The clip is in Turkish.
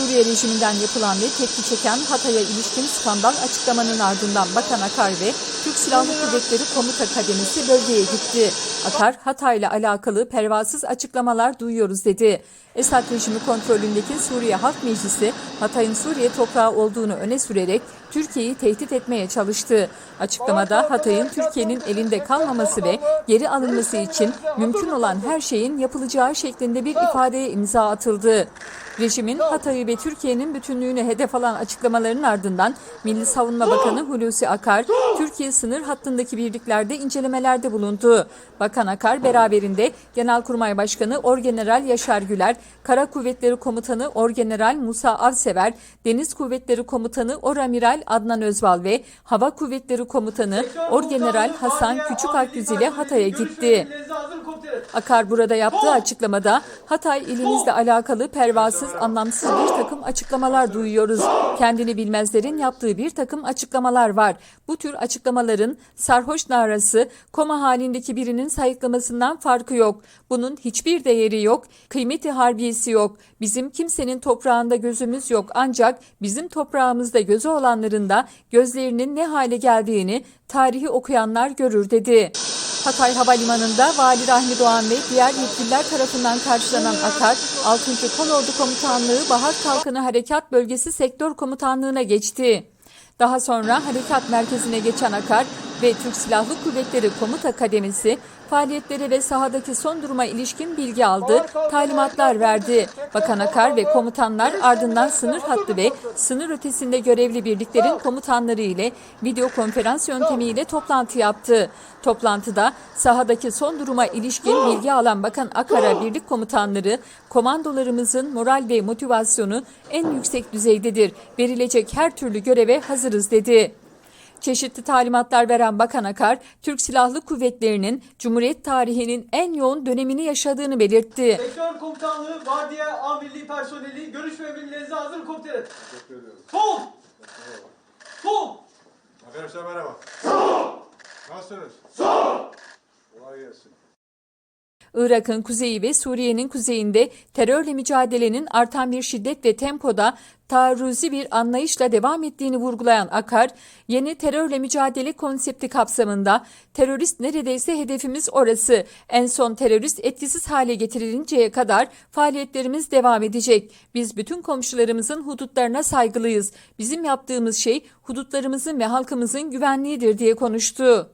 Suriye rejiminden yapılan ve tepki çeken Hatay'a ilişkin skandal açıklamanın ardından Bakan Akar ve Türk Silahlı Kuvvetleri Komuta Kademesi bölgeye gitti. Akar, Hatay'la alakalı pervasız açıklamalar duyuyoruz dedi. Esad rejimi kontrolündeki Suriye Halk Meclisi, Hatay'ın Suriye toprağı olduğunu öne sürerek Türkiye'yi tehdit etmeye çalıştı. Açıklamada Hatay'ın Türkiye'nin elinde kalmaması ve geri alınması için mümkün olan her şeyin yapılacağı şeklinde bir ifadeye imza atıldı. Rejimin Hatay'ı ve Türkiye'nin bütünlüğünü hedef alan açıklamalarının ardından Milli Savunma Bakanı Hulusi Akar, Türkiye sınır hattındaki birliklerde incelemelerde bulundu. Bakan Akar beraberinde Genelkurmay Başkanı Orgeneral Yaşar Güler, Kara Kuvvetleri Komutanı Orgeneral Musa Avsever, Deniz Kuvvetleri Komutanı Oramiral Adnan Özbal ve Hava Kuvvetleri Komutanı Orgeneral Hasan Küçük Akgüz ile Hatay'a gitti. Akar burada yaptığı açıklamada Hatay ilimizle alakalı pervasız, anlamsız bir takım açıklamalar duyuyoruz. Kendini bilmezlerin yaptığı bir takım açıklamalar var. Bu tür açıklamaların sarhoş narası, koma halindeki birinin sayıklamasından farkı yok. Bunun hiçbir değeri yok, kıymeti harbiyesi yok. Bizim kimsenin toprağında gözümüz yok ancak bizim toprağımızda gözü olanların da gözlerinin ne hale geldiğini tarihi okuyanlar görür dedi. Hatay Havalimanı'nda Vali Rahmi Doğan ve diğer yetkililer tarafından karşılanan Akar, 6. Kolordu Komutanlığı Bahar Kalkanı Harekat Bölgesi Sektör Komutanlığı'na geçti. Daha sonra harekat merkezine geçen Akar ve Türk Silahlı Kuvvetleri Komuta Kademesi faaliyetleri ve sahadaki son duruma ilişkin bilgi aldı, talimatlar verdi. Bakan Akar ve komutanlar ardından sınır hattı ve sınır ötesinde görevli birliklerin komutanları ile video konferans yöntemiyle toplantı yaptı. Toplantıda sahadaki son duruma ilişkin bilgi alan Bakan Akar'a birlik komutanları, komandolarımızın moral ve motivasyonu en yüksek düzeydedir. Verilecek her türlü göreve hazırız dedi. Çeşitli talimatlar veren Bakan Akar, Türk Silahlı Kuvvetleri'nin Cumhuriyet tarihinin en yoğun dönemini yaşadığını belirtti. Sektör komutanlığı, vardiya amirliği personeli, görüş ve emirlerinize hazır komutanım. Sol! Sol! Arkadaşlar merhaba. Nasılsınız? Sağ Kolay gelsin. Irak'ın kuzeyi ve Suriye'nin kuzeyinde terörle mücadelenin artan bir şiddet ve tempoda taarruzi bir anlayışla devam ettiğini vurgulayan Akar, yeni terörle mücadele konsepti kapsamında terörist neredeyse hedefimiz orası. En son terörist etkisiz hale getirilinceye kadar faaliyetlerimiz devam edecek. Biz bütün komşularımızın hudutlarına saygılıyız. Bizim yaptığımız şey hudutlarımızın ve halkımızın güvenliğidir diye konuştu.